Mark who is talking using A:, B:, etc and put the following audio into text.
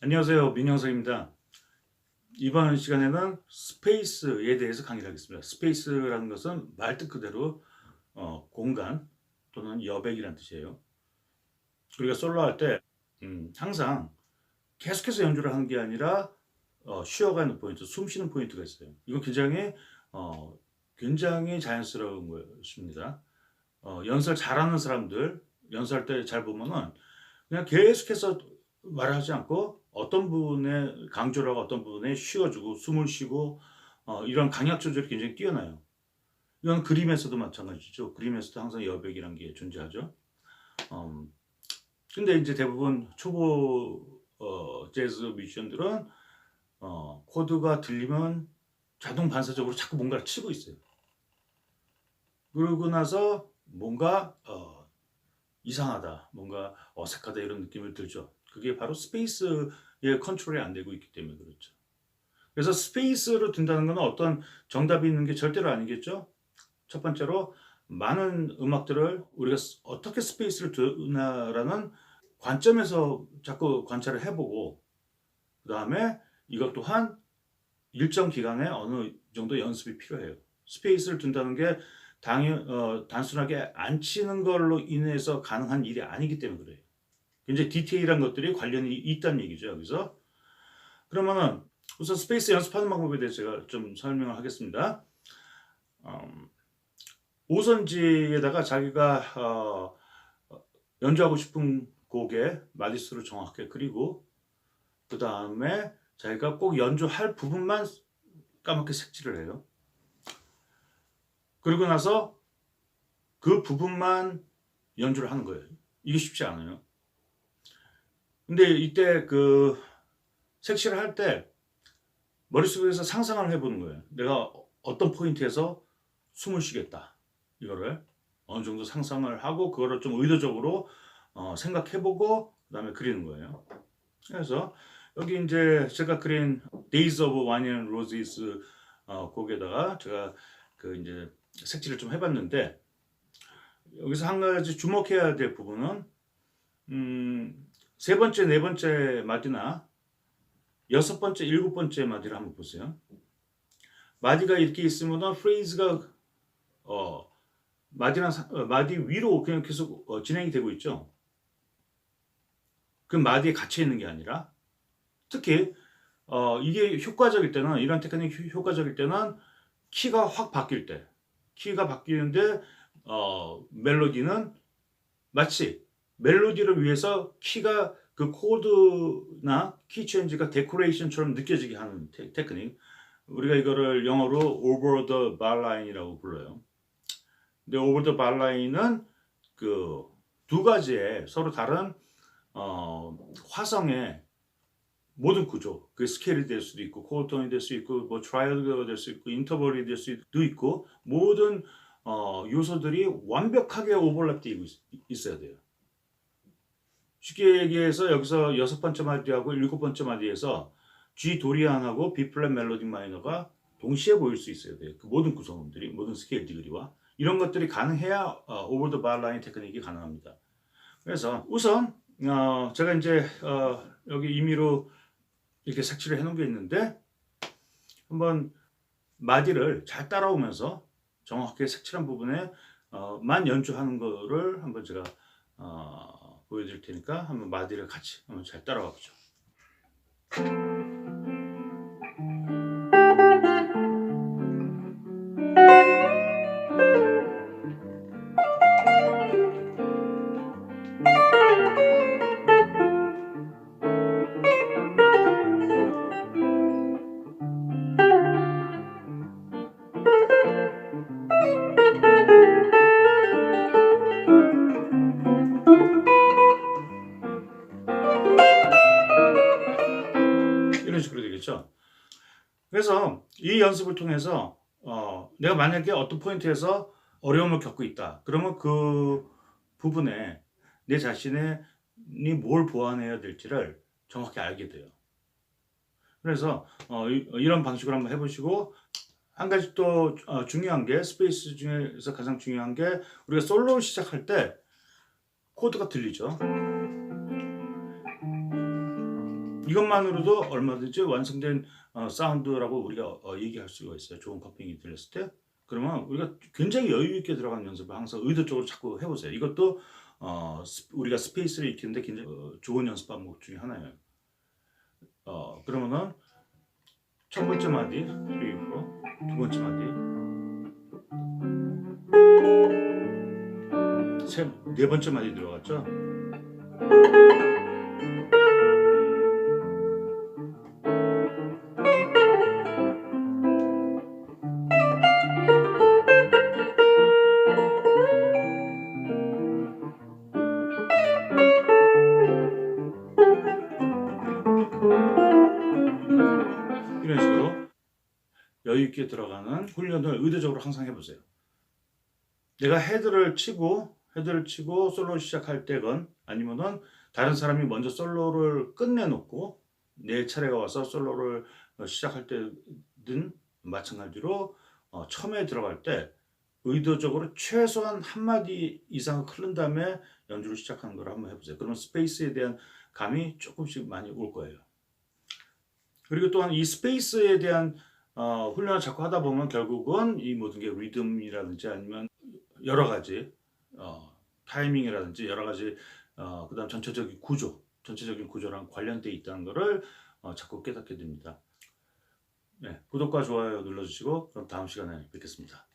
A: 안녕하세요. 민영석입니다. 이번 시간에는 스페이스에 대해서 강의를 하겠습니다. 스페이스라는 것은 말 뜻 그대로 어, 공간 또는 여백이라는 뜻이에요. 우리가 솔로 할때 음, 항상 계속해서 연주를 하는 게 아니라 어, 쉬어가는 포인트, 숨 쉬는 포인트가 있어요. 이거 굉장히 어, 굉장히 자연스러운 것입니다. 어, 연설 잘하는 사람들 연설할 때 잘 보면은 그냥 계속해서 말하지 않고 어떤 부분에 강조를 하고 어떤 부분에 쉬어주고 숨을 쉬고 어, 이런 강약 조절이 굉장히 뛰어나요. 이건 그림에서도 마찬가지죠. 그림에서도 항상 여백이란 게 존재하죠. 음, 근데 이제 대부분 초보 어, 재즈 뮤지션들은 어, 코드가 들리면 자동 반사적으로 자꾸 뭔가를 치고 있어요. 그러고 나서 뭔가 어, 이상하다, 뭔가 어색하다 이런 느낌을 들죠. 그게 바로 스페이스의 컨트롤이 안 되고 있기 때문에 그렇죠. 그래서 스페이스로 둔다는 건 어떤 정답이 있는 게 절대로 아니겠죠. 첫 번째로 많은 음악들을 우리가 스- 어떻게 스페이스를 두나라는 관점에서 자꾸 관찰을 해보고 그 다음에 이것 또한 일정 기간에 어느 정도 연습이 필요해요. 스페이스를 둔다는 게 당연 어, 단순하게 안 치는 걸로 인해서 가능한 일이 아니기 때문에 그래요. 굉장히 디테일한 것들이 관련이 있다는 얘기죠. 여기서 그러면은 우선 스페이스 연습하는 방법에 대해서 제가 좀 설명을 하겠습니다. 음, 오선지에다가 자기가 어, 연주하고 싶은 곡의 마디수를 정확하게 그리고 그 다음에 자기가 꼭 연주할 부분만 까맣게 색칠을 해요. 그리고 나서 그 부분만 연주를 하는 거예요. 이게 쉽지 않아요. 근데 이때 그 색칠을 할 때 머릿속에서 상상을 해보는 거예요. 내가 어떤 포인트에서 숨을 쉬겠다. 이거를 어느 정도 상상을 하고 그거를 좀 의도적으로 어, 생각해보고 그 다음에 그리는 거예요. 그래서 여기 이제 제가 그린 Days of Wine and Roses 어, 곡에다가 제가 그 이제 색칠을 좀 해봤는데 여기서 한 가지 주목해야 될 부분은 음, 세 번째, 네 번째 마디나 여섯 번째, 일곱 번째 마디를 한번 보세요. 마디가 이렇게 있으면은 프레이즈가 어, 마디나 사- 어, 마디 위로 그냥 계속 어, 진행이 되고 있죠. 그 마디에 갇혀 있는 게 아니라 특히 어, 이게 효과적일 때는 이런 테크닉이 효- 효과적일 때는 키가 확 바뀔 때 키가 바뀌는데 어, 멜로디는 마치 멜로디를 위해서 키가 그 코드나 키 체인지가 데코레이션처럼 느껴지게 하는 테, 테크닉 우리가 이거를 영어로 over the bar line이라고 불러요. 근데 over the bar line은 그 두 가지의 서로 다른 어, 화성의 모든 구조, 그 스케일이 될 수도 있고, 코어톤이 될 수 있고, 뭐 트라이얼가 될 수 있고, 인터벌이 될 수도 있고, 모든 어, 요소들이 완벽하게 오버랩되고 있, 있어야 돼요. 쉽게 얘기해서 여기서 여섯 번째 마디하고 일곱 번째 마디에서 G 도리안하고 B 플랫 멜로디 마이너가 동시에 보일 수 있어야 돼요. 그 모든 구성원들이, 모든 스케일 디그리와 이런 것들이 가능해야 오버 더 바 라인 테크닉이 가능합니다. 그래서 우선 어, 제가 이제 어, 여기 임의로 이렇게 색칠을 해놓은 게 있는데 한번 마디를 잘 따라오면서 정확하게 색칠한 부분에 어, 만 연주하는 거를 한번 제가 어, 보여드릴 테니까 한번 마디를 같이 한번 잘 따라가 보죠. 그래서 이 연습을 통해서 어, 내가 만약에 어떤 포인트에서 어려움을 겪고 있다. 그러면 그 부분에 내 자신이 뭘 보완해야 될지를 정확히 알게 돼요. 그래서 어, 이, 런 방식으로 한번 해보시고 한 가지 또 어, 중요한 게 스페이스 중에서 가장 중요한 게 우리가 솔로 시작할 때 코드가 들리죠. 이것만으로도 얼마든지 완성된 어, 사운드라고 우리가 어, 얘기할 수가 있어요. 좋은 커핑이 들렸을 때. 그러면 우리가 굉장히 여유 있게 들어가는 연습을 항상 의도적으로 자꾸 해보세요. 이것도 어, 스- 우리가 스페이스를 익히는데 굉장히 어, 좋은 연습 방법 중에 하나예요. 어, 그러면은 첫 번째 마디 그리고 두 번째 마디 세, 네 번째 마디 들어갔죠? 이런 식으로 여유 있게 들어가는 훈련을 의도적으로 항상 해보세요. 내가 헤드를 치고 헤드를 치고 솔로 시작할 때건 아니면은 다른 사람이 먼저 솔로를 끝내놓고 내 차례가 와서 솔로를 어, 시작할 때든 마찬가지로 어, 처음에 들어갈 때 의도적으로 최소한 한 마디 이상을 흐른 다음에 연주를 시작하는 걸 한번 해보세요. 그러면 스페이스에 대한 감이 조금씩 많이 올 거예요. 그리고 또한 이 스페이스에 대한 어, 훈련을 자꾸 하다 보면 결국은 이 모든 게 리듬이라든지 아니면 여러 가지 어, 타이밍이라든지 여러 가지 어, 그다음 전체적인 구조, 전체적인 구조랑 관련돼 있다는 것을 어, 자꾸 깨닫게 됩니다. 네, 구독과 좋아요 눌러주시고 그럼 다음 시간에 뵙겠습니다.